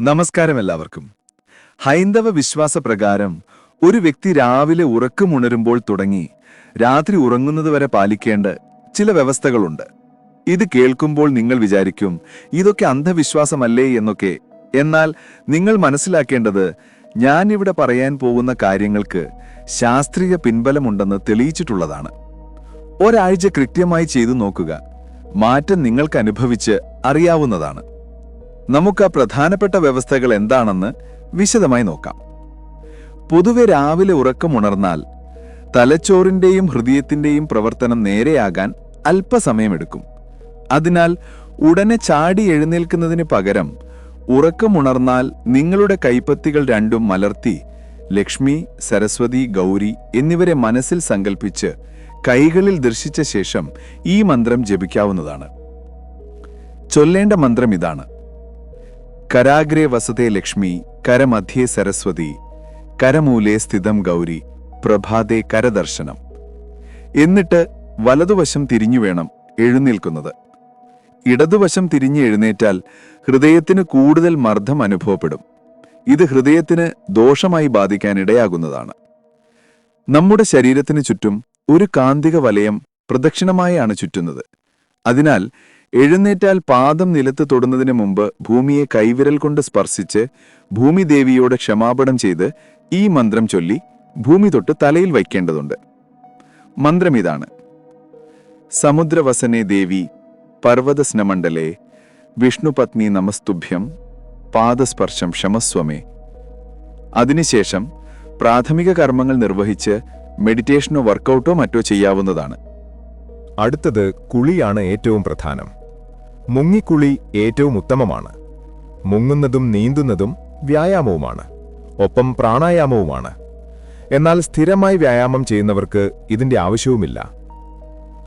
നമസ്കാരം എല്ലാവർക്കും ഹൈന്ദവ വിശ്വാസ പ്രകാരം ഒരു വ്യക്തി രാവിലെ ഉറക്കമുണരുമ്പോൾ തുടങ്ങി രാത്രി ഉറങ്ങുന്നതുവരെ പാലിക്കേണ്ട ചില വ്യവസ്ഥകളുണ്ട്. ഇത് കേൾക്കുമ്പോൾ നിങ്ങൾ വിചാരിക്കും ഇതൊക്കെ അന്ധവിശ്വാസമല്ലേ എന്നൊക്കെ. എന്നാൽ നിങ്ങൾ മനസ്സിലാക്കേണ്ടത് ഞാൻ ഇവിടെ പറയാൻ പോകുന്ന കാര്യങ്ങൾക്ക് ശാസ്ത്രീയ പിൻബലമുണ്ടെന്ന് തെളിയിച്ചിട്ടുള്ളതാണ്. ഒരാഴ്ച കൃത്യമായി ചെയ്തു നോക്കുക. മാറ്റം നിങ്ങൾക്ക് അനുഭവിച്ച് അറിയാവുന്നതാണ്. നമുക്ക് ആ പ്രധാനപ്പെട്ട വ്യവസ്ഥകൾ എന്താണെന്ന് വിശദമായി നോക്കാം. പൊതുവെ രാവിലെ ഉറക്കമുണർന്നാൽ തലച്ചോറിന്റെയും ഹൃദയത്തിന്റെയും പ്രവർത്തനം നേരെയാകാൻ അല്പസമയമെടുക്കും അതിനാൽ ഉടനെ ചാടി എഴുന്നേൽക്കുന്നതിന് പകരം ഉറക്കമുണർന്നാൽ നിങ്ങളുടെ കൈപ്പത്തികൾ രണ്ടും മലർത്തി ലക്ഷ്മി സരസ്വതി ഗൗരി എന്നിവരെ മനസ്സിൽ സങ്കൽപ്പിച്ച് കൈകളിൽ ദർശിച്ച ശേഷം ഈ മന്ത്രം ജപിക്കാവുന്നതാണ്. ചൊല്ലേണ്ട മന്ത്രം ഇതാണ്. കരാഗ്രേ വസതേ ലക്ഷ്മി കരമധ്യേ സരസ്വതി കരമൂലേ സ്ഥിതം ഗൗരി പ്രഭാതേ കരദർശനം. എന്നിട്ട് വലതുവശം തിരിഞ്ഞു വേണം എഴുന്നേൽക്കുന്നത്. ഇടതുവശം തിരിഞ്ഞ് എഴുന്നേറ്റാൽ ഹൃദയത്തിന് കൂടുതൽ മർദ്ദം അനുഭവപ്പെടും. ഇത് ഹൃദയത്തിന് ദോഷമായി ബാധിക്കാനിടയാകുന്നതാണ് നമ്മുടെ ശരീരത്തിന് ചുറ്റും ഒരു കാന്തിക വലയം പ്രദക്ഷിണമായാണ് ചുറ്റുന്നത്. അതിനാൽ എഴുന്നേറ്റാൽ പാദം നിലത്ത് തൊടുന്നതിന് മുമ്പ് ഭൂമിയെ കൈവിരൽ കൊണ്ട് സ്പർശിച്ച് ഭൂമിദേവിയോട് ക്ഷമാപണം ചെയ്ത് ഈ മന്ത്രം ചൊല്ലി ഭൂമി തൊട്ട് തലയിൽ വയ്ക്കേണ്ടതുണ്ട്. മന്ത്രം ഇതാണ്. സമുദ്രവസനെ ദേവി പർവതസ്നമണ്ഡലേ വിഷ്ണുപത്നി നമസ്തുഭ്യം പാദസ്പർശം ക്ഷമസ്വമേ. അതിനുശേഷം പ്രാഥമിക കർമ്മങ്ങൾ നിർവഹിച്ച് മെഡിറ്റേഷനോ വർക്കൗട്ടോ മറ്റോ ചെയ്യാവുന്നതാണ്. അടുത്തത് കുളിയാണ് ഏറ്റവും പ്രധാനം. മുങ്ങിക്കുളി ഏറ്റവും ഉത്തമമാണ്. മുങ്ങുന്നതും നീന്തുന്നതും വ്യായാമവുമാണ്. ഒപ്പം പ്രാണായാമവുമാണ്. എന്നാൽ സ്ഥിരമായി വ്യായാമം ചെയ്യുന്നവർക്ക് ഇതിന്റെ ആവശ്യവുമില്ല.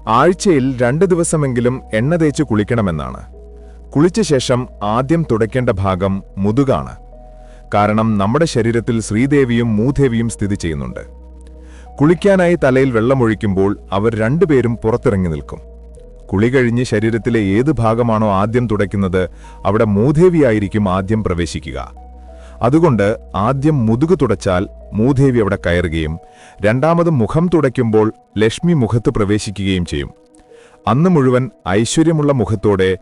ആഴ്ചയിൽ രണ്ട് ദിവസമെങ്കിലും എണ്ണ തേച്ച് കുളിക്കണമെന്നാണ്. കുളിച്ച ശേഷം ആദ്യം തുടയ്ക്കേണ്ട ഭാഗം മുതുകാണ്. കാരണം നമ്മുടെ ശരീരത്തിൽ ശ്രീദേവിയും മൂദേവിയും സ്ഥിതി ചെയ്യുന്നുണ്ട്. കുളിക്കാനായി തലയിൽ വെള്ളമൊഴിക്കുമ്പോൾ അവർ രണ്ടുപേരും പുറത്തിറങ്ങി നിൽക്കും. കുളി കഴിഞ്ഞ് ശരീരത്തിലെ ഏത് ഭാഗമാണോ ആദ്യം തുടയ്ക്കുന്നത് അവിടെ മൂദേവിയായിരിക്കും ആദ്യം പ്രവേശിക്കുക. അതുകൊണ്ട് ആദ്യം മുതുകു തുടച്ചാൽ മൂദേവി അവിടെ കയറുകയും രണ്ടാമത് മുഖം തുടയ്ക്കുമ്പോൾ ലക്ഷ്മി മുഖത്ത് പ്രവേശിക്കുകയും ചെയ്യും. അന്ന് മുഴുവൻ ഐശ്വര്യമുള്ള മുഖത്തോടെ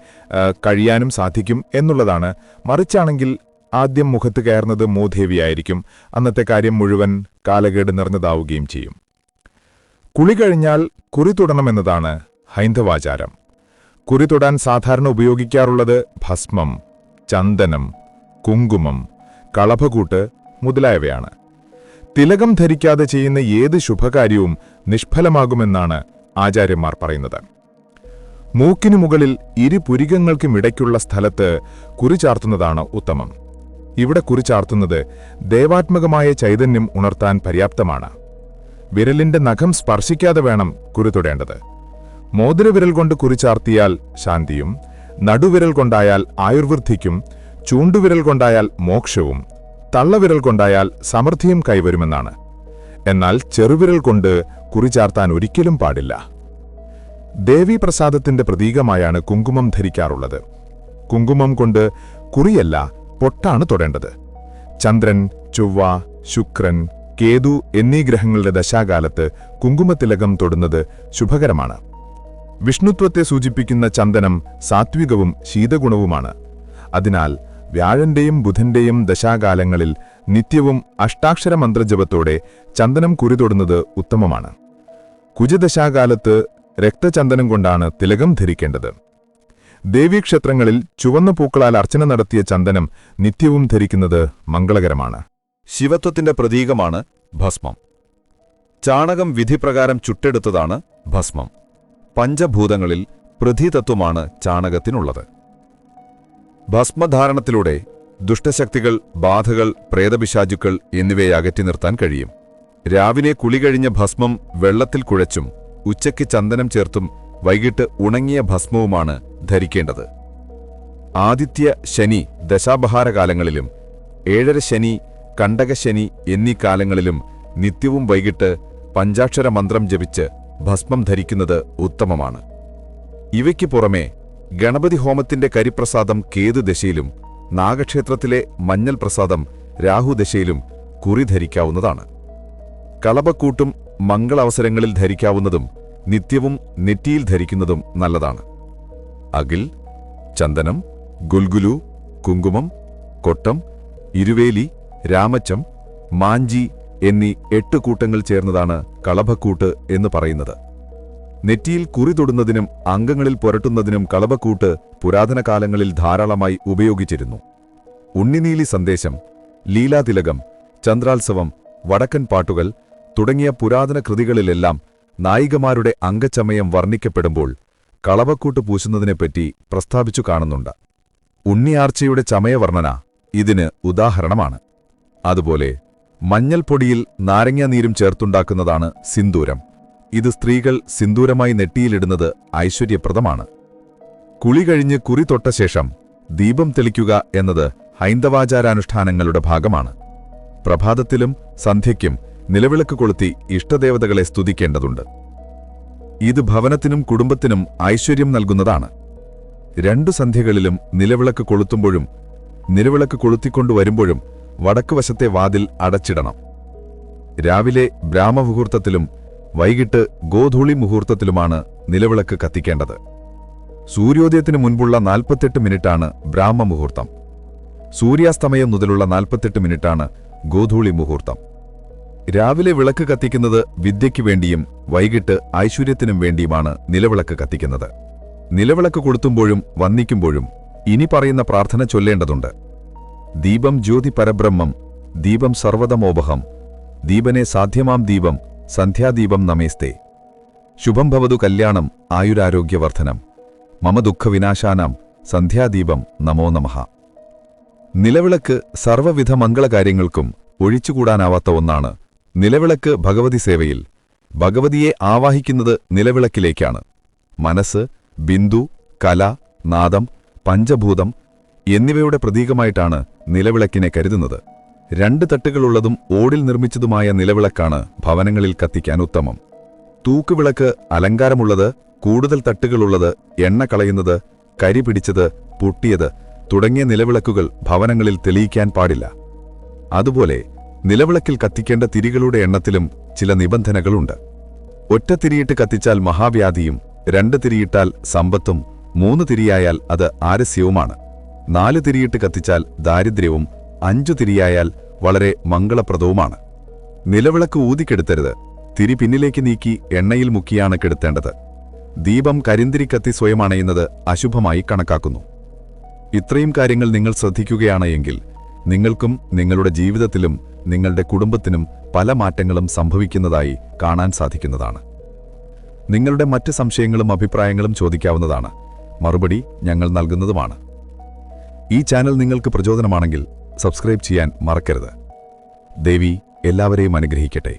കഴിയാനും സാധിക്കും എന്നുള്ളതാണ്. മറിച്ചാണെങ്കിൽ ആദ്യം മുഖത്ത് കയറുന്നത് മൂദേവിയായിരിക്കും അന്നത്തെ കാര്യം മുഴുവൻ കാലകേട് നിറഞ്ഞതാവുകയും ചെയ്യും. കുളി കഴിഞ്ഞാൽ കുറി തുടണമെന്നതാണ് ഹൈന്ദവാചാരം. കുറി തൊടാൻ സാധാരണ ഉപയോഗിക്കാറുള്ളത് ഭസ്മം ചന്ദനം കുങ്കുമം കളഭകൂട്ട് മുതലായവയാണ്. തിലകം ധരിക്കാതെ ചെയ്യുന്ന ഏത് ശുഭകാര്യവും നിഷ്ഫലമാകുമെന്നാണ് ആചാര്യന്മാർ പറയുന്നത്. മൂക്കിനു മുകളിൽ ഇരു പുരികങ്ങൾക്കുമിടയ്ക്കുള്ള സ്ഥലത്ത് കുറി ചാർത്തുന്നതാണ് ഉത്തമം. ഇവിടെ കുറി ചാർത്തുന്നത് ദേവാത്മകമായ ചൈതന്യം ഉണർത്താൻ പര്യാപ്തമാണ്. വിരലിന്റെ നഖം സ്പർശിക്കാതെ വേണം കുറി തൊടേണ്ടത്. മോതിരവിരൽ കൊണ്ട് കുറിച്ചാർത്തിയാൽ ശാന്തിയും നടുവിരൽ കൊണ്ടായാൽ ആയുർവൃദ്ധിക്കും ചൂണ്ടുവിരൽ കൊണ്ടായാൽ മോക്ഷവും തള്ളവിരൽ കൊണ്ടായാൽ സമൃദ്ധിയും കൈവരുമെന്നാണ്. എന്നാൽ ചെറുവിരൽ കൊണ്ട് കുറിചാർത്താൻ ഒരിക്കലും പാടില്ല. ദേവീപ്രസാദത്തിന്റെ പ്രതീകമായാണ് കുങ്കുമം ധരിക്കാറുള്ളത്. കുങ്കുമം കൊണ്ട് കുറിയല്ല പൊട്ടാണ് തൊടേണ്ടത്. ചന്ദ്രൻ ചൊവ്വ ശുക്രൻ കേതു എന്നീ ഗ്രഹങ്ങളുടെ ദശാകാലത്ത് കുങ്കുമത്തിലകം തൊടുന്നത് ശുഭകരമാണ്. വിഷ്ണുത്വത്തെ സൂചിപ്പിക്കുന്ന ചന്ദനം സാത്വികവും ശീതഗുണവുമാണ്. അതിനാൽ വ്യാഴന്റെയും ബുധന്റെയും ദശാകാലങ്ങളിൽ നിത്യവും അഷ്ടാക്ഷര മന്ത്രജപത്തോടെ ചന്ദനം കുരുതൊടുന്നത് ഉത്തമമാണ്. കുജദശാകാലത്ത് രക്തചന്ദനം കൊണ്ടാണ് തിലകം ധരിക്കേണ്ടത്. ദേവീക്ഷേത്രങ്ങളിൽ ചുവന്ന പൂക്കളാൽ അർച്ചന നടത്തിയ ചന്ദനം നിത്യവും ധരിക്കുന്നത് മംഗളകരമാണ്. ശിവത്വത്തിന്റെ പ്രതീകമാണ് ഭസ്മം. ചാണകം വിധിപ്രകാരം ചുട്ടെടുത്തതാണ് ഭസ്മം. പഞ്ചഭൂതങ്ങളിൽ പൃഥ്വിതത്വമാണ് ചാണകത്തിനുള്ളത്. ഭസ്മധാരണത്തിലൂടെ ദുഷ്ടശക്തികൾ ബാധകൾ പ്രേതപിശാചുക്കൾ എന്നിവയെ അകറ്റി നിർത്താൻ കഴിയും. രാവിലെ കുളി കഴിഞ്ഞ ഭസ്മം വെള്ളത്തിൽ കുഴച്ചും ഉച്ചയ്ക്ക് ചന്ദനം ചേർത്തും വൈകിട്ട് ഉണങ്ങിയ ഭസ്മവുമാണ് ധരിക്കേണ്ടത്. ആദിത്യ ശനി ദശാബഹാരകാലങ്ങളിലും ഏഴര ശനി കണ്ടകശനി എന്നീ കാലങ്ങളിലും നിത്യവും വൈകിട്ട് പഞ്ചാക്ഷര മന്ത്രം ജപിച്ച് ഭസ്മം ധരിക്കുന്നത് ഉത്തമമാണ്. ഇവയ്ക്ക് പുറമെ ഗണപതി ഹോമത്തിന്റെ കരിപ്രസാദം കേതു ദശയിലും നാഗക്ഷേത്രത്തിലെ മഞ്ഞൾ പ്രസാദം രാഹുദശയിലും കുറി ധരിക്കാവുന്നതാണ്. കളപക്കൂട്ടും മംഗളവസരങ്ങളിൽ ധരിക്കാവുന്നതും നിത്യവും നെറ്റിയിൽ ധരിക്കുന്നതും നല്ലതാണ്. അകിൽ ചന്ദനം ഗുൽഗുലു കുങ്കുമം കൊട്ടം ഇരുവേലി രാമച്ചം മാഞ്ചി എന്നീ എട്ട് കൂട്ടങ്ങൾ ചേർന്നതാണ് കളഭക്കൂട്ട് എന്ന് പറയുന്നത്. നെറ്റിയിൽ കുറി തൊടുന്നതിനും അംഗങ്ങളിൽ പുരട്ടുന്നതിനും കളഭക്കൂട്ട് പുരാതന കാലങ്ങളിൽ ധാരാളമായി ഉപയോഗിച്ചിരുന്നു. ഉണ്ണിനീലി സന്ദേശം ലീലാതിലകം ചന്ദ്രാത്സവം വടക്കൻ പാട്ടുകൾ തുടങ്ങിയ പുരാതന കൃതികളിലെല്ലാം നായികമാരുടെ അംഗച്ചമയം വർണിക്കപ്പെടുമ്പോൾ കളവക്കൂട്ട് പൂശുന്നതിനെപ്പറ്റി പ്രസ്താവിച്ചു കാണുന്നുണ്ട്. ഉണ്ണിയാർച്ചയുടെ ചമയവർണന ഇതിന് ഉദാഹരണമാണ്. അതുപോലെ മഞ്ഞൾപ്പൊടിയിൽ നാരങ്ങാനീരും ചേർത്തുണ്ടാക്കുന്നതാണ് സിന്ദൂരം. ഇത് സ്ത്രീകൾ സിന്ദൂരമായി നെറ്റിയിലിടുന്നത് ഐശ്വര്യപ്രദമാണ്. കുളി കഴിഞ്ഞ് കുറി തൊട്ട ശേഷം ദീപം തെളിക്കുക എന്നത് ഹൈന്ദവാചാരാനുഷ്ഠാനങ്ങളുടെ ഭാഗമാണ്. പ്രഭാതത്തിലും സന്ധ്യയ്ക്കും നിലവിളക്ക് കൊളുത്തി ഇഷ്ടദേവതകളെ സ്തുതിക്കേണ്ടതുണ്ട്. ഇത് ഭവനത്തിനും കുടുംബത്തിനും ഐശ്വര്യം നൽകുന്നതാണ്. രണ്ടു സന്ധ്യകളിലും നിലവിളക്ക് കൊളുത്തുമ്പോഴും നിലവിളക്ക് കൊളുത്തിക്കൊണ്ടുവരുമ്പോഴും വടക്കുവശത്തെ വാതിൽ അടച്ചിടണം. രാവിലെ ബ്രാഹ്മമുഹൂർത്തത്തിലും വൈകിട്ട് ഗോധൂളി മുഹൂർത്തത്തിലുമാണ് നിലവിളക്ക് കത്തിക്കേണ്ടത്. സൂര്യോദയത്തിന് മുൻപുള്ള നാൽപ്പത്തെട്ട് മിനിറ്റാണ് ബ്രാഹ്മമുഹൂർത്തം. സൂര്യാസ്തമയം മുതലുള്ള നാൽപ്പത്തെട്ട് മിനിറ്റാണ് ഗോധൂളി മുഹൂർത്തം. രാവിലെ വിളക്ക് കത്തിക്കുന്നത് വിദ്യയ്ക്കു വേണ്ടിയും വൈകിട്ട് ഐശ്വര്യത്തിനും വേണ്ടിയുമാണ് നിലവിളക്ക് കത്തിക്കുന്നത്. നിലവിളക്ക് കൊടുത്തുമ്പോഴും വന്ദിക്കുമ്പോഴും ഇനി പറയുന്ന പ്രാർത്ഥന ചൊല്ലേണ്ടതുണ്ട്. ദീപം ജ്യോതി പരബ്രഹ്മം ദീപം സർവതമോപഹം. ദീപനെ സാധ്യമാം ദീപം സന്ധ്യാദീപം നമേസ്തേ. ശുഭം ഭവതു കല്യാണം ആയുരാരോഗ്യവർദ്ധനം. മമ ദുഃഖവിനാശാനാം സന്ധ്യാദീപം നമോ നമഃ. നിലവിളക്ക് സർവവിധ മംഗളകാര്യങ്ങൾക്കും ഒഴിച്ചുകൂടാനാവാത്ത ഒന്നാണ് നിലവിളക്ക് ഭഗവതി സേവയിൽ. ഭഗവതിയെ ആവാഹിക്കുന്നത് നിലവിളക്കിലേക്കാണ്. മനസ്സ് ബിന്ദു കല നാദം പഞ്ചഭൂതം എന്നിവയുടെ പ്രതീകമായിട്ടാണ് നിലവിളക്കിനെ കരുതുന്നത്. രണ്ട് തട്ടുകളുള്ളതും ഓടിൽ നിർമ്മിച്ചതുമായ നിലവിളക്കാണ് ഭവനങ്ങളിൽ കത്തിക്കാൻ ഉത്തമം. തൂക്കുവിളക്ക് അലങ്കാരമുള്ളത് കൂടുതൽ തട്ടുകളുള്ളത് എണ്ണ കളയുന്നത് കരി പിടിച്ചത് പൊട്ടിയത് തുടങ്ങിയ നിലവിളക്കുകൾ ഭവനങ്ങളിൽ തെളിയിക്കാൻ പാടില്ല. അതുപോലെ നിലവിളക്കിൽ കത്തിക്കേണ്ട തിരികളുടെ എണ്ണത്തിലും ചില നിബന്ധനകളുണ്ട്. ഒറ്റ തിരിയിട്ട് കത്തിച്ചാൽ മഹാവ്യാധിയും രണ്ട് തിരിയിട്ടാൽ സമ്പത്തും മൂന്ന് തിരിയായാൽ അത് ആരസ്യവുമാണ്. നാല് തിരിയിട്ട് കത്തിച്ചാൽ ദാരിദ്ര്യവും അഞ്ചു തിരിയായാൽ വളരെ മംഗളപ്രദവുമാണ്. നിലവിളക്ക് ഊതിക്കെടുത്തരുത് തിരി പിന്നിലേക്ക് നീക്കി എണ്ണയിൽ മുക്കിയാണ് കെടുത്തേണ്ടത്. ദീപം കരിന്തിരി കത്തി സ്വയം അണയുന്നത് അശുഭമായി കണക്കാക്കുന്നു. ഇത്രയും കാര്യങ്ങൾ നിങ്ങൾ ശ്രദ്ധിക്കുകയാണ് എങ്കിൽ നിങ്ങൾക്കും നിങ്ങളുടെ ജീവിതത്തിലും നിങ്ങളുടെ കുടുംബത്തിനും പല മാറ്റങ്ങളും സംഭവിക്കുന്നതായി കാണാൻ സാധിക്കുന്നതാണ്. നിങ്ങളുടെ മറ്റ് സംശയങ്ങളും അഭിപ്രായങ്ങളും ചോദിക്കാവുന്നതാണ്. മറുപടി ഞങ്ങൾ നൽകുന്നതുമാണ്. ഈ ചാനൽ നിങ്ങൾക്ക് പ്രചോദനമാണെങ്കിൽ സബ്സ്ക്രൈബ് ചെയ്യാൻ മറക്കരുത്. ദേവി എല്ലാവരെയും അനുഗ്രഹിക്കട്ടെ.